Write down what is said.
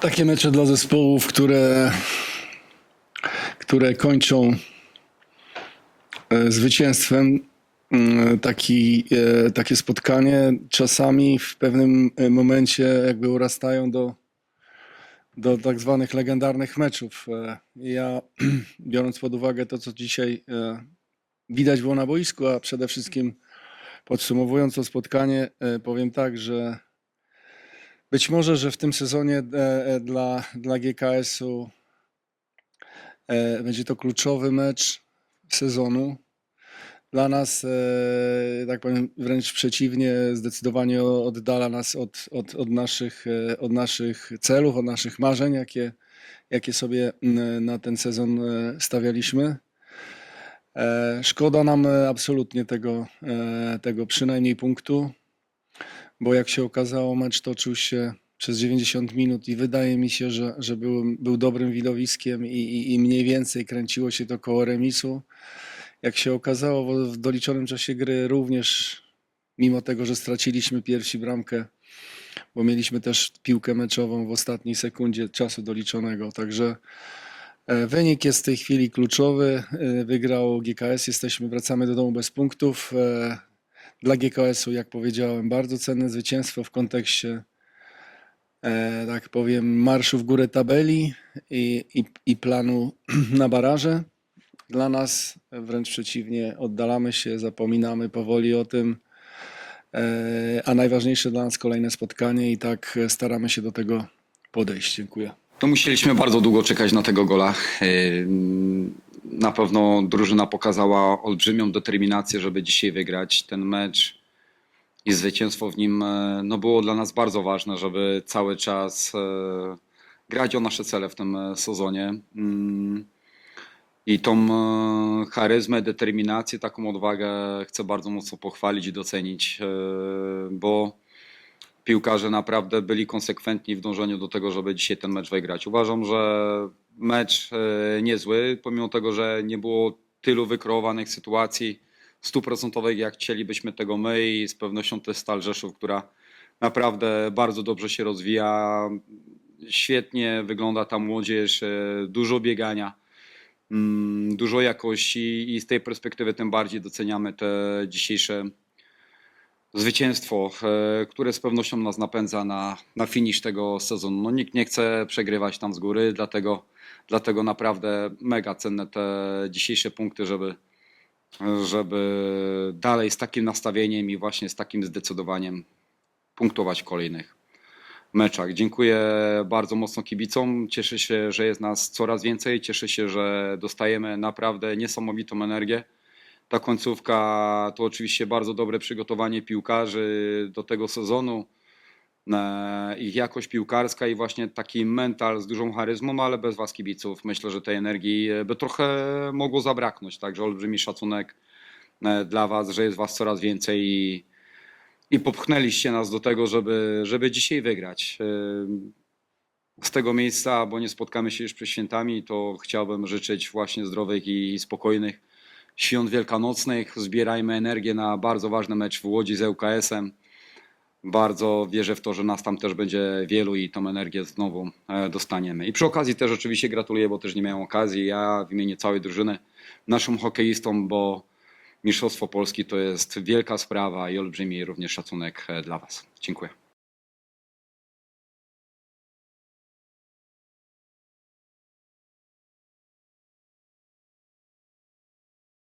takie mecze dla zespołów, które, które kończą e, zwycięstwem. Mm, Taki, e, takie spotkanie czasami w pewnym e, momencie jakby urastają do, do tak zwanych legendarnych meczów. Ja, biorąc pod uwagę to, co dzisiaj widać było na boisku, a przede wszystkim podsumowując to spotkanie, powiem tak, że być może, że w tym sezonie e, e, dla, dla GKS-u e, będzie to kluczowy mecz sezonu. Dla nas, tak powiem, wręcz przeciwnie, zdecydowanie oddala nas od, od, od, naszych, od naszych celów, od naszych marzeń, jakie, jakie sobie na ten sezon stawialiśmy. Szkoda nam absolutnie tego, tego przynajmniej punktu, bo jak się okazało, mecz toczył się przez 90 minut i wydaje mi się, że, że był, był dobrym widowiskiem i, i, i mniej więcej kręciło się to koło remisu. Jak się okazało, w- doliczonym czasie gry również, mimo tego, że straciliśmy pierwsi bramkę, bo mieliśmy też piłkę meczową w ostatniej sekundzie czasu doliczonego, także e, wynik jest w tej chwili kluczowy. E, Wygrał GKS, jesteśmy, wracamy do domu bez punktów. Dla GKS-u, jak powiedziałem, bardzo cenne zwycięstwo w kontekście, e, tak powiem, marszu w górę tabeli i, i, i planu na baraże. Dla nas wręcz przeciwnie, oddalamy się, zapominamy powoli o tym, e, a najważniejsze dla nas kolejne spotkanie i tak staramy się do tego podejść. Dziękuję. To musieliśmy bardzo długo czekać na tego gola. Ym, Na pewno drużyna pokazała olbrzymią determinację, żeby dzisiaj wygrać ten mecz i zwycięstwo w nim e, no, było dla nas bardzo ważne, żeby cały czas e, grać o nasze cele w tym e, sezonie. Ym, I tą charyzmę, determinację, taką odwagę chcę bardzo mocno pochwalić i docenić, bo piłkarze naprawdę byli konsekwentni w dążeniu do tego, żeby dzisiaj ten mecz wygrać. Uważam, że mecz e, niezły, pomimo tego, że nie było tylu wykreowanych sytuacji stuprocentowych, jak chcielibyśmy tego my i z pewnością jest Stal Rzeszów, która naprawdę bardzo dobrze się rozwija. Świetnie wygląda ta młodzież, e, dużo biegania, mm, dużo jakości i z tej perspektywy tym bardziej doceniamy te dzisiejsze zwycięstwo, e, które z pewnością nas napędza na, na finisz tego sezonu. No, nikt nie chce przegrywać tam z góry, dlatego, dlatego naprawdę mega cenne te dzisiejsze punkty, żeby, żeby dalej z takim nastawieniem i właśnie z takim zdecydowaniem punktować w kolejnych meczach. Dziękuję bardzo mocno kibicom. Cieszę się, że jest nas coraz więcej. Cieszę się, że dostajemy naprawdę niesamowitą energię. Ta końcówka to oczywiście bardzo dobre przygotowanie piłkarzy do tego sezonu. E, Ich jakość piłkarska i właśnie taki mental z dużą charyzmą, ale bez was kibiców myślę, że tej energii e, by trochę mogło zabraknąć. Także olbrzymi szacunek e, dla was, że jest was coraz więcej i, i popchnęliście nas do tego, żeby, żeby dzisiaj wygrać. Z tego miejsca, bo nie spotkamy się już przed świętami, to chciałbym życzyć właśnie zdrowych i spokojnych świąt wielkanocnych. Zbierajmy energię na bardzo ważny mecz w Łodzi z ŁKS-em. Bardzo wierzę w to, że nas tam też będzie wielu i tą energię znowu e, dostaniemy. I przy okazji też oczywiście gratuluję, bo też nie miałem okazji. Ja w imieniu całej drużyny, naszym hokeistom, bo Mistrzostwo Polski to jest wielka sprawa i olbrzymi również szacunek e, dla Was. Dziękuję.